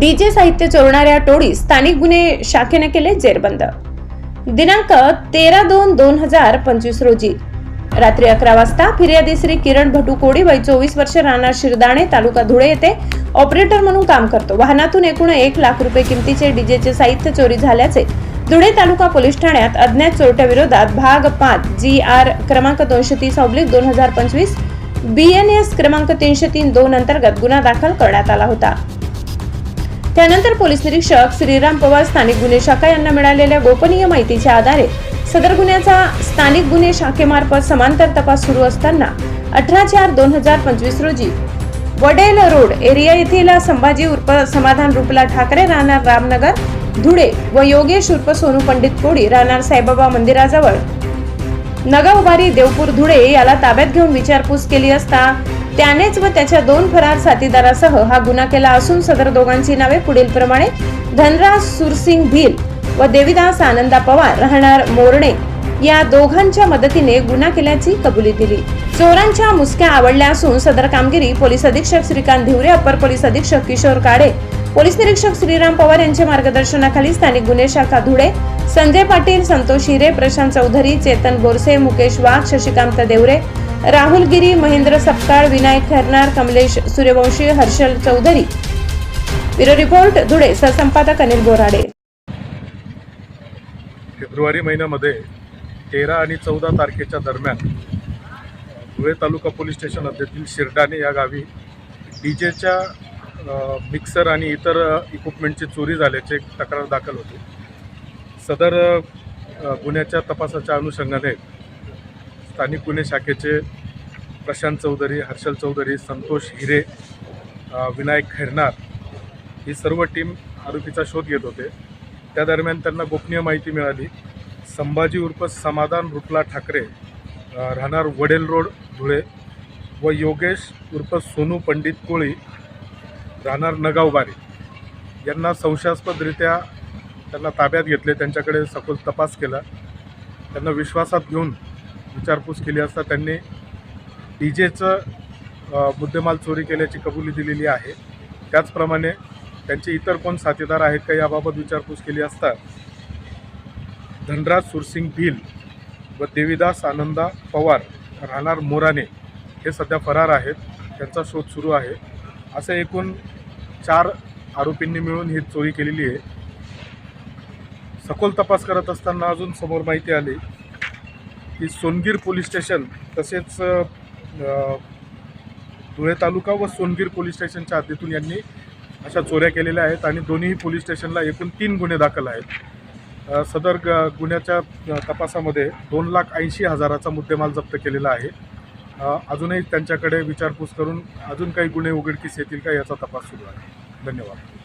DJ साहित्य चोरणाऱ्या टोळी स्थानिक गुन्हे शाखेने केले जेरबंद. दिनांक तेरा दोन दोन हजार पंचवीस रोजी रात्री अकरा वाजता फिर्यादी श्री किरण भटू कोडी वय चोवीस वर्ष राहणार शिरदाणे तालुका धुळे येथे ऑपरेटर म्हणून काम करतो. वाहनातून एकूण एक लाख रुपये किमतीचे डीजेचे साहित्य चोरी झाल्याचे धुळे तालुका पोलीस ठाण्यात अज्ञात चोरट्या विरोधात भाग पाच जी आर क्रमांक दोनशे तीस ऑब्लिक दोन हजार पंचवीस बी एन एस क्रमांक तीनशे तीन दोन अंतर्गत गुन्हा दाखल करण्यात आला होता. त्यानंतर पोलीस निरीक्षक श्रीराम पवार स्थानिक गुन्हे शाखा यांना मिळालेल्या गोपनीय माहितीच्या आधारे सदर गुन्ह्याचा स्थानिक गुन्हे शाखेमार्फत समांतर तपास सुरू असताना अठरा चार दोन हजार पंचवीस रोजी वडेल रोड एरिया येथील संभाजी उर्फ समाधान रुपला ठाकरे राहणार रामनगर धुळे व योगेश उर्फ सोनू पंडित कोडी राहणार साईबाबा मंदिराजवळ नगावबारी देवपूर धुळे याला ताब्यात घेऊन विचारपूस केली असता त्यानेच व त्याच्या दोन फरार साथीदारासह हा गुन्हा केला असून सदर दोघांची नावे पुढील प्रमाणे धनराज सुरसिंग भील व देविदास आनंदा पवार राहणार मोरणे या दोघांच्या मदतीने गुन्हा केल्याची कबुली दिली. चोरांच्या मुसक्या आवडल्या असून सदर कामगिरी पोलीस अधीक्षक श्रीकांत धिवरे अपर पोलीस अधीक्षक किशोर काडे पोलीस निरीक्षक श्रीराम पवार यांच्या मार्गदर्शनाखाली स्थानिक गुन्हे शाखा धुळे संजय पाटील संतोष हिरे प्रशांत चौधरी चेतन बोरसे मुकेश वाघ शशिकांत देवरे राहुल गिरी महेंद्र सपकाळ विनायक खैरनार कमलेश सूर्यवंशी हर्षल चौधरी. ब्युरो रिपोर्ट धुळे सहसंपादक अनिल बोराडे. फेब्रुवारी महिन्यामध्ये तेरा आणि चौदा तारखेच्या दरम्यान धुळे तालुका पोलीस स्टेशन हद्दीतील शिरडाणे या गावी डी जेच्या मिक्सर आणि इतर इक्विपमेंटची चोरी झाल्याचे तक्रार दाखल होती. सदर गुन्ह्याच्या तपासाच्या अनुषंगाने स्थानिक गुन्हे शाखेचे प्रशांत चौधरी हर्षल चौधरी संतोष हिरे विनायक खैरनार ही सर्व टीम आरोपीचा शोध घेत होते. त्या दरम्यान त्यांना गोपनीय माहिती मिळाली. संभाजी उर्फ समाधान रुपला ठाकरे राहणार वडेल रोड धुळे व योगेश उर्फ सोनू पंडित कोळी राहणार नगावबारी. यांना संशयास्पदरित्या त्यांना ताब्यात घेतले त्यांच्याकडे सखोल तपास केला. त्यांना विश्वासात घेऊन विचारपूस केली असता त्यांनी डी जेचं मुद्देमाल चोरी केल्याची कबुली दिलेली आहे. त्याचप्रमाणे त्यांचे इतर कोण साथीदार आहेत का याबाबत विचारपूस केली असता धनराज सुरसिंग भील व देवीदास आनंदा पवार राहणार मोराने हे सध्या फरार आहेत. त्यांचा शोध सुरू आहे. असं एकूण चार आरोपींनी मिळून ही चोरी केलेली आहे. सखोल तपास करत असताना अजून समोर माहिती आली की सोनगीर पोलीस स्टेशन तसेच धुळे तालुका व सोनगीर पोलीस स्टेशनच्या हद्दीतून यांनी अशा चोऱ्या केलेल्या आहेत आणि दोन्ही पोलीस स्टेशनला एकूण तीन गुन्हे दाखल आहेत. सदर ग गुन्ह्याच्या तपासामध्ये दोन लाख ऐंशी हजाराचा मुद्देमाल जप्त केलेला आहे. अजूनही त्यांच्याकडे विचारपूस करून अजून काही गुन्हे उघडकीस येतील का याचा तपास सुरू आहे. धन्यवाद.